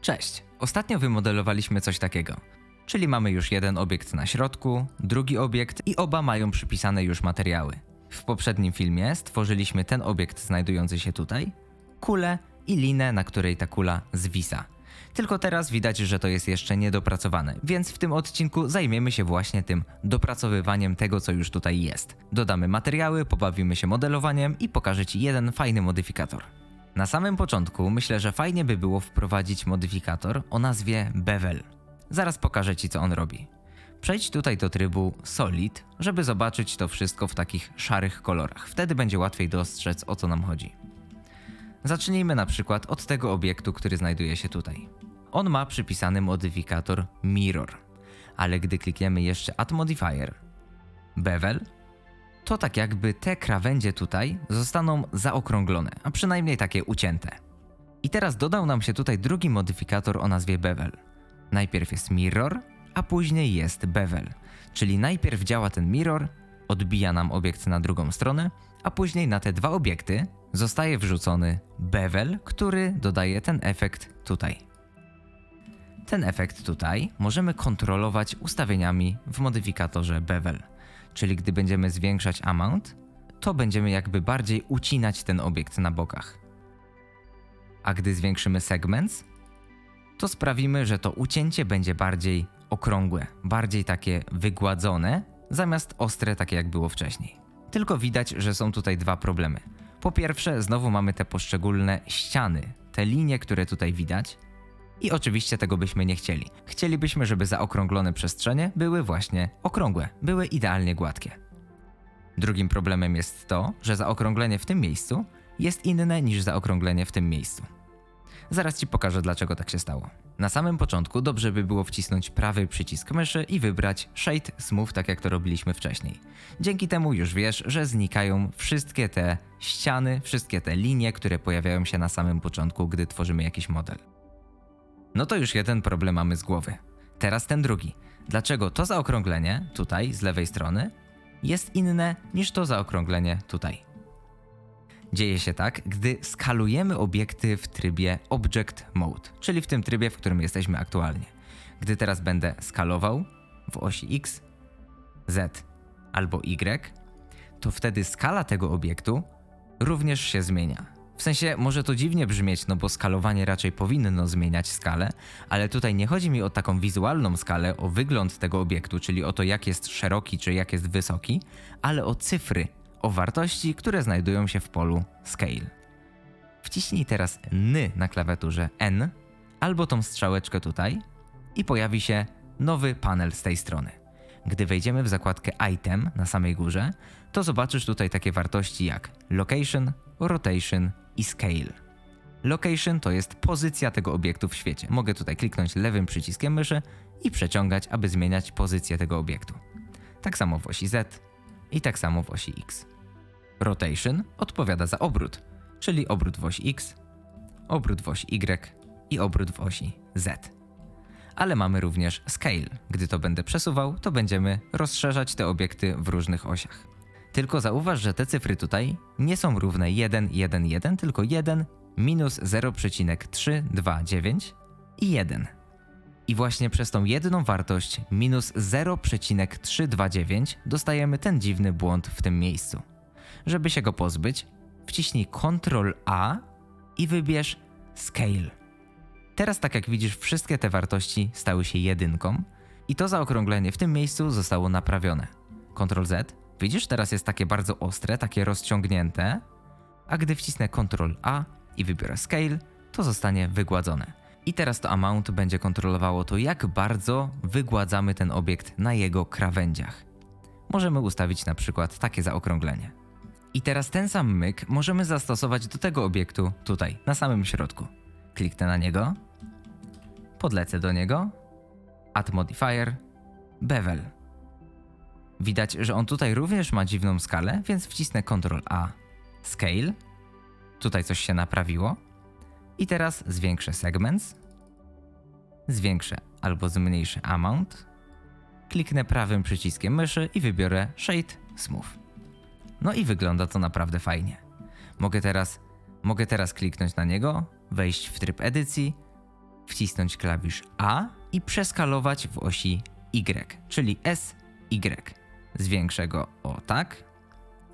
Cześć! Ostatnio wymodelowaliśmy coś takiego. Czyli mamy już jeden obiekt na środku, drugi obiekt i oba mają przypisane już materiały. W poprzednim filmie stworzyliśmy ten obiekt znajdujący się tutaj, kulę i linę, na której ta kula zwisa. Tylko teraz widać, że to jest jeszcze niedopracowane, więc w tym odcinku zajmiemy się właśnie tym dopracowywaniem tego, co już tutaj jest. Dodamy materiały, pobawimy się modelowaniem i pokażę Ci jeden fajny modyfikator. Na samym początku myślę, że fajnie by było wprowadzić modyfikator o nazwie Bevel. Zaraz pokażę Ci, co on robi. Przejdź tutaj do trybu Solid, żeby zobaczyć to wszystko w takich szarych kolorach. Wtedy będzie łatwiej dostrzec, o co nam chodzi. Zacznijmy na przykład od tego obiektu, który znajduje się tutaj. On ma przypisany modyfikator Mirror, ale gdy klikniemy jeszcze Add Modifier, Bevel, to tak jakby te krawędzie tutaj zostaną zaokrąglone, a przynajmniej takie ucięte. I teraz dodał nam się tutaj drugi modyfikator o nazwie Bevel. Najpierw jest Mirror, a później jest Bevel, czyli najpierw działa ten Mirror, odbija nam obiekt na drugą stronę, a później na te dwa obiekty zostaje wrzucony Bevel, który dodaje ten efekt tutaj. Ten efekt tutaj możemy kontrolować ustawieniami w modyfikatorze Bevel. Czyli gdy będziemy zwiększać amount, to będziemy jakby bardziej ucinać ten obiekt na bokach. A gdy zwiększymy segments, to sprawimy, że to ucięcie będzie bardziej okrągłe, bardziej takie wygładzone, zamiast ostre, takie jak było wcześniej. Tylko widać, że są tutaj dwa problemy. Po pierwsze, znowu mamy te poszczególne ściany, te linie, które tutaj widać, i oczywiście tego byśmy nie chcieli. Chcielibyśmy, żeby zaokrąglone przestrzenie były właśnie okrągłe, były idealnie gładkie. Drugim problemem jest to, że zaokrąglenie w tym miejscu jest inne niż zaokrąglenie w tym miejscu. Zaraz Ci pokażę, dlaczego tak się stało. Na samym początku dobrze by było wcisnąć prawy przycisk myszy i wybrać Shade Smooth, tak jak to robiliśmy wcześniej. Dzięki temu już wiesz, że znikają wszystkie te ściany, wszystkie te linie, które pojawiają się na samym początku, gdy tworzymy jakiś model. No to już jeden problem mamy z głowy. Teraz ten drugi. Dlaczego to zaokrąglenie tutaj z lewej strony jest inne niż to zaokrąglenie tutaj? Dzieje się tak, gdy skalujemy obiekty w trybie Object Mode, czyli w tym trybie, w którym jesteśmy aktualnie. Gdy teraz będę skalował w osi X, Z albo Y, to wtedy skala tego obiektu również się zmienia. W sensie może to dziwnie brzmieć, no bo skalowanie raczej powinno zmieniać skalę, ale tutaj nie chodzi mi o taką wizualną skalę, o wygląd tego obiektu, czyli o to jak jest szeroki czy jak jest wysoki, ale o cyfry, o wartości, które znajdują się w polu Scale. Wciśnij teraz N na klawiaturze N albo tą strzałeczkę tutaj i pojawi się nowy panel z tej strony. Gdy wejdziemy w zakładkę Item na samej górze, to zobaczysz tutaj takie wartości jak Location, Rotation i Scale. Location to jest pozycja tego obiektu w świecie. Mogę tutaj kliknąć lewym przyciskiem myszy i przeciągać, aby zmieniać pozycję tego obiektu. Tak samo w osi Z i tak samo w osi X. Rotation odpowiada za obrót, czyli obrót w osi X, obrót w osi Y i obrót w osi Z. Ale mamy również scale. Gdy to będę przesuwał, to będziemy rozszerzać te obiekty w różnych osiach. Tylko zauważ, że te cyfry tutaj nie są równe 1, 1, 1, tylko 1, minus 0,329 i 1. I właśnie przez tą jedną wartość minus 0,329 dostajemy ten dziwny błąd w tym miejscu. Żeby się go pozbyć, wciśnij Ctrl A i wybierz Scale. Teraz tak jak widzisz, wszystkie te wartości stały się jedynką i to zaokrąglenie w tym miejscu zostało naprawione. Ctrl Z Widzisz, teraz jest takie bardzo ostre, takie rozciągnięte, a gdy wcisnę Ctrl A i wybiorę Scale, to zostanie wygładzone. I teraz to Amount będzie kontrolowało to, jak bardzo wygładzamy ten obiekt na jego krawędziach. Możemy ustawić na przykład takie zaokrąglenie. I teraz ten sam myk możemy zastosować do tego obiektu tutaj, na samym środku. Kliknę na niego, podlecę do niego, Add Modifier, Bevel. Widać, że on tutaj również ma dziwną skalę, więc wcisnę Ctrl A, Scale. Tutaj coś się naprawiło. I teraz zwiększę Segments. Zwiększę albo zmniejszę Amount. Kliknę prawym przyciskiem myszy i wybiorę Shade Smooth. No i wygląda to naprawdę fajnie. Mogę teraz, mogę teraz kliknąć na niego, wejść w tryb edycji wcisnąć klawisz A i przeskalować w osi Y, czyli S, Y. Zwiększę go o tak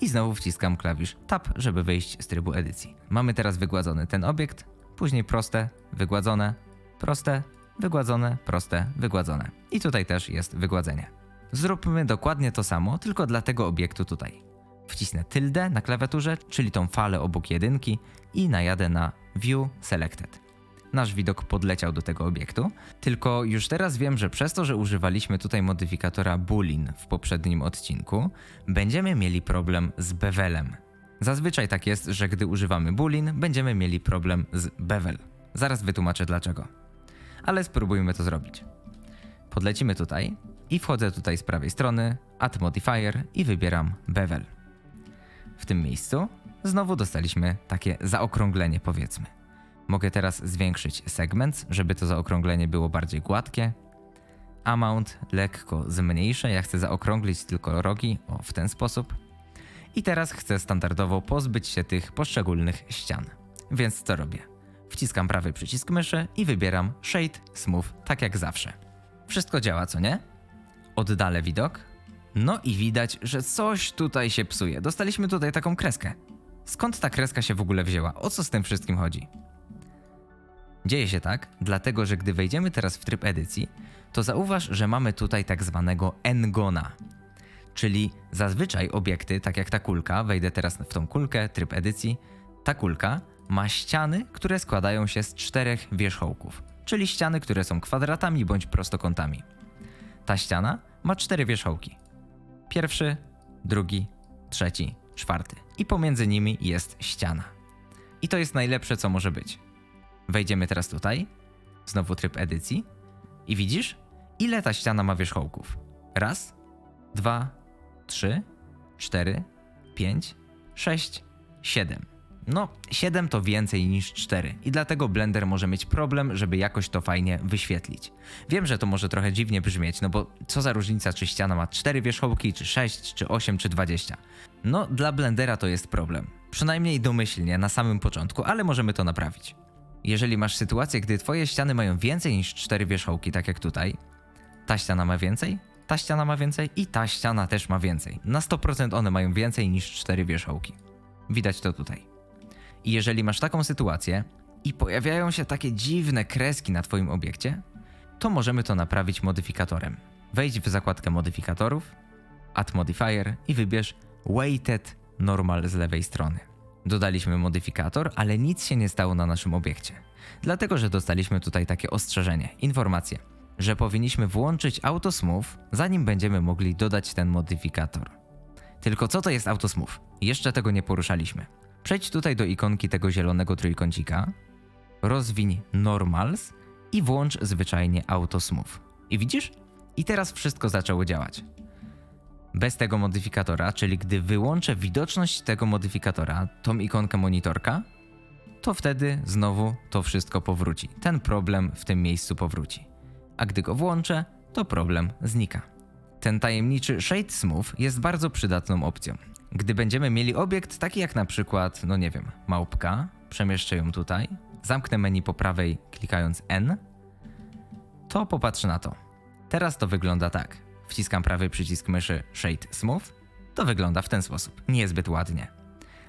i znowu wciskam klawisz Tab, żeby wyjść z trybu edycji. Mamy teraz wygładzony ten obiekt, później proste, wygładzone, proste, wygładzone, proste, wygładzone. I tutaj też jest wygładzenie. Zróbmy dokładnie to samo, tylko dla tego obiektu tutaj. Wcisnę tyldę na klawiaturze, czyli tą falę obok jedynki i najadę na View Selected. Nasz widok podleciał do tego obiektu, tylko już teraz wiem, że przez to, że używaliśmy tutaj modyfikatora boolean w poprzednim odcinku, będziemy mieli problem z bevelem. Zazwyczaj tak jest, że gdy używamy boolean, będziemy mieli problem z bevel. Zaraz wytłumaczę dlaczego. Ale spróbujmy to zrobić. Podlecimy tutaj i wchodzę tutaj z prawej strony, Add Modifier i wybieram bevel. W tym miejscu znowu dostaliśmy takie zaokrąglenie powiedzmy. Mogę teraz zwiększyć segment, żeby to zaokrąglenie było bardziej gładkie. Amount lekko zmniejszę, ja chcę zaokrąglić tylko rogi, o w ten sposób. I teraz chcę standardowo pozbyć się tych poszczególnych ścian. Więc co robię? Wciskam prawy przycisk myszy i wybieram Shade Smooth, tak jak zawsze. Wszystko działa, co nie? Oddalę widok. No i widać, że coś tutaj się psuje. Dostaliśmy tutaj taką kreskę. Skąd ta kreska się w ogóle wzięła? O co z tym wszystkim chodzi? Dzieje się tak, dlatego że gdy wejdziemy teraz w tryb edycji, to zauważ, że mamy tutaj tak zwanego ngona. Czyli zazwyczaj obiekty, tak jak ta kulka, wejdę teraz w tą kulkę, tryb edycji, ta kulka ma ściany, które składają się z czterech wierzchołków, czyli ściany, które są kwadratami bądź prostokątami. Ta ściana ma cztery wierzchołki. Pierwszy, drugi, trzeci, czwarty. I pomiędzy nimi jest ściana. I to jest najlepsze, co może być. Wejdziemy teraz tutaj, znowu tryb edycji i widzisz, ile ta ściana ma wierzchołków. Raz, dwa, trzy, cztery, pięć, sześć, siedem. No, 7 to więcej niż 4 i dlatego Blender może mieć problem, żeby jakoś to fajnie wyświetlić. Wiem, że to może trochę dziwnie brzmieć, no bo co za różnica, czy ściana ma 4 wierzchołki, czy 6, czy 8, czy 20. No, dla Blendera to jest problem. Przynajmniej domyślnie, na samym początku, ale możemy to naprawić. Jeżeli masz sytuację, gdy twoje ściany mają więcej niż 4 wierzchołki, tak jak tutaj, ta ściana ma więcej, ta ściana ma więcej i ta ściana też ma więcej. Na 100% one mają więcej niż 4 wierzchołki. Widać to tutaj. I jeżeli masz taką sytuację i pojawiają się takie dziwne kreski na Twoim obiekcie, to możemy to naprawić modyfikatorem. Wejdź w zakładkę modyfikatorów, Add Modifier i wybierz Weighted Normal z lewej strony. Dodaliśmy modyfikator, ale nic się nie stało na naszym obiekcie. Dlatego, że dostaliśmy tutaj takie ostrzeżenie, informację, że powinniśmy włączyć Auto Smooth, zanim będziemy mogli dodać ten modyfikator. Tylko co to jest Auto Smooth? Jeszcze tego nie poruszaliśmy. Przejdź tutaj do ikonki tego zielonego trójkącika, rozwiń Normals i włącz zwyczajnie Auto Smooth. I widzisz? I teraz wszystko zaczęło działać. Bez tego modyfikatora, czyli gdy wyłączę widoczność tego modyfikatora, tą ikonkę monitorka, to wtedy znowu to wszystko powróci. Ten problem w tym miejscu powróci. A gdy go włączę, to problem znika. Ten tajemniczy Shade Smooth jest bardzo przydatną opcją. Gdy będziemy mieli obiekt taki jak na przykład, no nie wiem, małpka, przemieszczę ją tutaj, zamknę menu po prawej klikając N, to popatrz na to. Teraz to wygląda tak. Wciskam prawy przycisk myszy Shade Smooth, to wygląda w ten sposób. Niezbyt ładnie.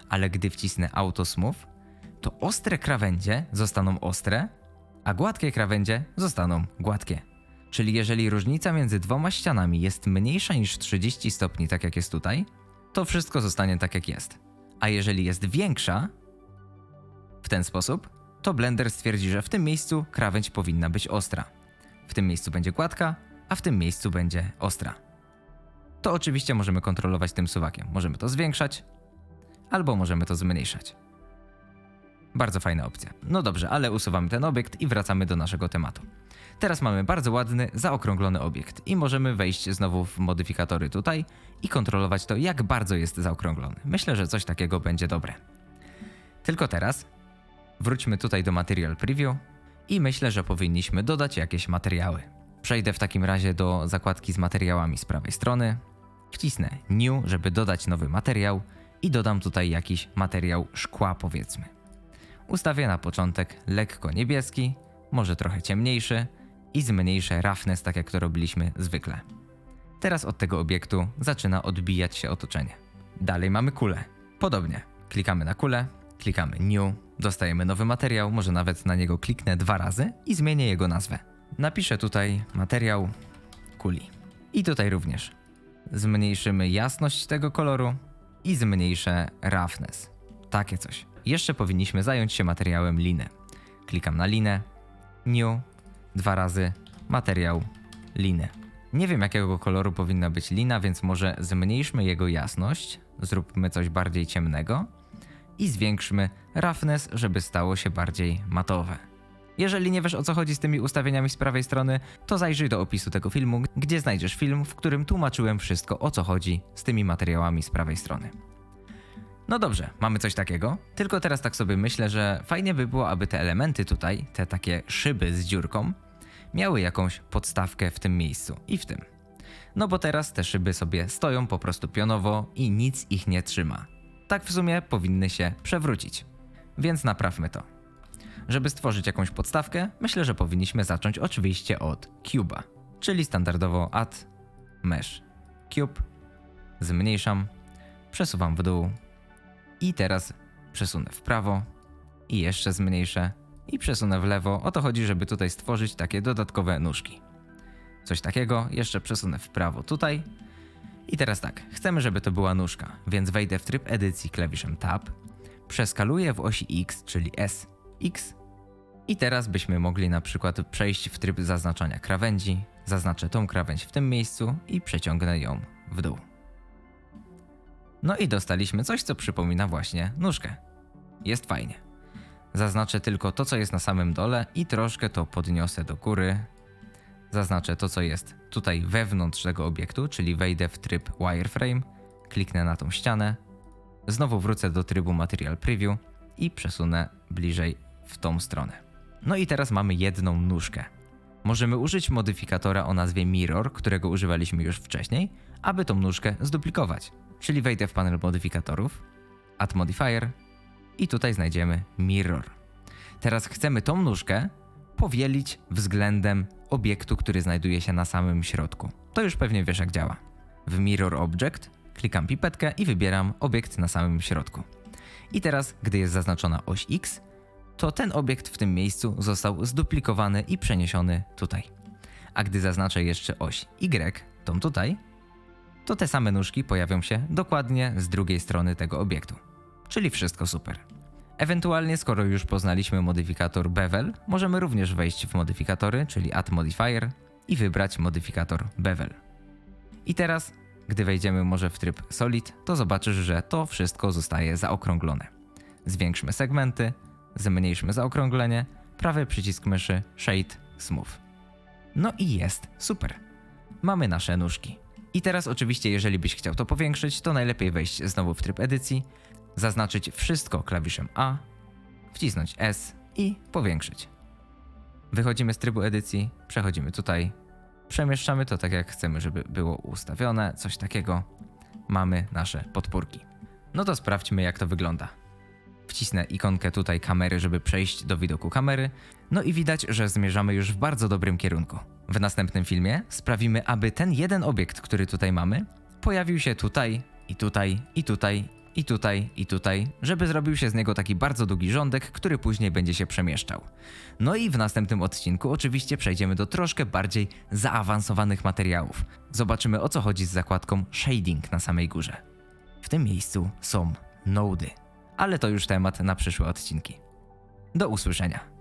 Ale gdy wcisnę Auto Smooth, to ostre krawędzie zostaną ostre, a gładkie krawędzie zostaną gładkie. Czyli jeżeli różnica między dwoma ścianami jest mniejsza niż 30 stopni, tak jak jest tutaj, to wszystko zostanie tak jak jest. A jeżeli jest większa, w ten sposób, to Blender stwierdzi, że w tym miejscu krawędź powinna być ostra. W tym miejscu będzie gładka, a w tym miejscu będzie ostra. To oczywiście możemy kontrolować tym suwakiem. Możemy to zwiększać, albo możemy to zmniejszać. Bardzo fajna opcja. No dobrze, ale usuwamy ten obiekt i wracamy do naszego tematu. Teraz mamy bardzo ładny, zaokrąglony obiekt i możemy wejść znowu w modyfikatory tutaj i kontrolować to, jak bardzo jest zaokrąglony. Myślę, że coś takiego będzie dobre. Tylko teraz wróćmy tutaj do Material Preview i myślę, że powinniśmy dodać jakieś materiały. Przejdę w takim razie do zakładki z materiałami z prawej strony, wcisnę New, żeby dodać nowy materiał i dodam tutaj jakiś materiał szkła powiedzmy. Ustawię na początek lekko niebieski, może trochę ciemniejszy i zmniejszę roughness, tak jak to robiliśmy zwykle. Teraz od tego obiektu zaczyna odbijać się otoczenie. Dalej mamy kulę. Podobnie. Klikamy na kulę, klikamy New, dostajemy nowy materiał, może nawet na niego kliknę dwa razy i zmienię jego nazwę. Napiszę tutaj materiał kuli. I tutaj również. Zmniejszymy jasność tego koloru i zmniejszę roughness. Takie coś. Jeszcze powinniśmy zająć się materiałem linę. Klikam na linę, new, dwa razy, materiał, linę. Nie wiem jakiego koloru powinna być lina, więc może zmniejszmy jego jasność, zróbmy coś bardziej ciemnego i zwiększmy roughness, żeby stało się bardziej matowe. Jeżeli nie wiesz o co chodzi z tymi ustawieniami z prawej strony, to zajrzyj do opisu tego filmu, gdzie znajdziesz film, w którym tłumaczyłem wszystko o co chodzi z tymi materiałami z prawej strony. No dobrze, mamy coś takiego. Tylko teraz tak sobie myślę, że fajnie by było, aby te elementy tutaj, te takie szyby z dziurką, miały jakąś podstawkę w tym miejscu i w tym. No bo teraz te szyby sobie stoją po prostu pionowo i nic ich nie trzyma. Tak w sumie powinny się przewrócić. Więc naprawmy to. Żeby stworzyć jakąś podstawkę, myślę, że powinniśmy zacząć oczywiście od cube'a, czyli standardowo add mesh. Cube, zmniejszam, przesuwam w dół i teraz przesunę w prawo i jeszcze zmniejszę i przesunę w lewo. O to chodzi, żeby tutaj stworzyć takie dodatkowe nóżki. Coś takiego, jeszcze przesunę w prawo tutaj. I teraz tak, chcemy, żeby to była nóżka, więc wejdę w tryb edycji klawiszem Tab, przeskaluję w osi X, czyli S, X i teraz byśmy mogli na przykład przejść w tryb zaznaczania krawędzi. Zaznaczę tą krawędź w tym miejscu i przeciągnę ją w dół. No i dostaliśmy coś, co przypomina właśnie nóżkę. Jest fajnie. Zaznaczę tylko to, co jest na samym dole i troszkę to podniosę do góry. Zaznaczę to, co jest tutaj wewnątrz tego obiektu, czyli wejdę w tryb wireframe, kliknę na tą ścianę, znowu wrócę do trybu Material Preview i przesunę bliżej w tą stronę. No i teraz mamy jedną nóżkę. Możemy użyć modyfikatora o nazwie Mirror, którego używaliśmy już wcześniej, aby tą nóżkę zduplikować. Czyli wejdę w panel modyfikatorów, Add Modifier i tutaj znajdziemy Mirror. Teraz chcemy tą nóżkę powielić względem obiektu, który znajduje się na samym środku. To już pewnie wiesz jak działa. W Mirror Object klikam pipetkę i wybieram obiekt na samym środku. I teraz, gdy jest zaznaczona oś X, to ten obiekt w tym miejscu został zduplikowany i przeniesiony tutaj. A gdy zaznaczę jeszcze oś Y, tą tutaj, to te same nóżki pojawią się dokładnie z drugiej strony tego obiektu. Czyli wszystko super. Ewentualnie, skoro już poznaliśmy modyfikator bevel, możemy również wejść w modyfikatory, czyli add modifier i wybrać modyfikator bevel. I teraz, gdy wejdziemy może w tryb solid, to zobaczysz, że to wszystko zostaje zaokrąglone. Zwiększmy segmenty, zmniejszmy zaokrąglenie, prawy przycisk myszy, shade, smooth. No i jest, super. Mamy nasze nóżki. I teraz oczywiście, jeżeli byś chciał to powiększyć, to najlepiej wejść znowu w tryb edycji, zaznaczyć wszystko klawiszem A, wcisnąć S i powiększyć. Wychodzimy z trybu edycji, przechodzimy tutaj, przemieszczamy to tak jak chcemy, żeby było ustawione, coś takiego. Mamy nasze podpórki. No to sprawdźmy jak to wygląda. Wcisnę ikonkę tutaj kamery, żeby przejść do widoku kamery. No i widać, że zmierzamy już w bardzo dobrym kierunku. W następnym filmie sprawimy, aby ten jeden obiekt, który tutaj mamy, pojawił się tutaj, i tutaj, i tutaj, i tutaj, i tutaj, żeby zrobił się z niego taki bardzo długi rządek, który później będzie się przemieszczał. No i w następnym odcinku oczywiście przejdziemy do troszkę bardziej zaawansowanych materiałów. Zobaczymy o co chodzi z zakładką shading na samej górze. W tym miejscu są nody ale to już temat na przyszłe odcinki. Do usłyszenia.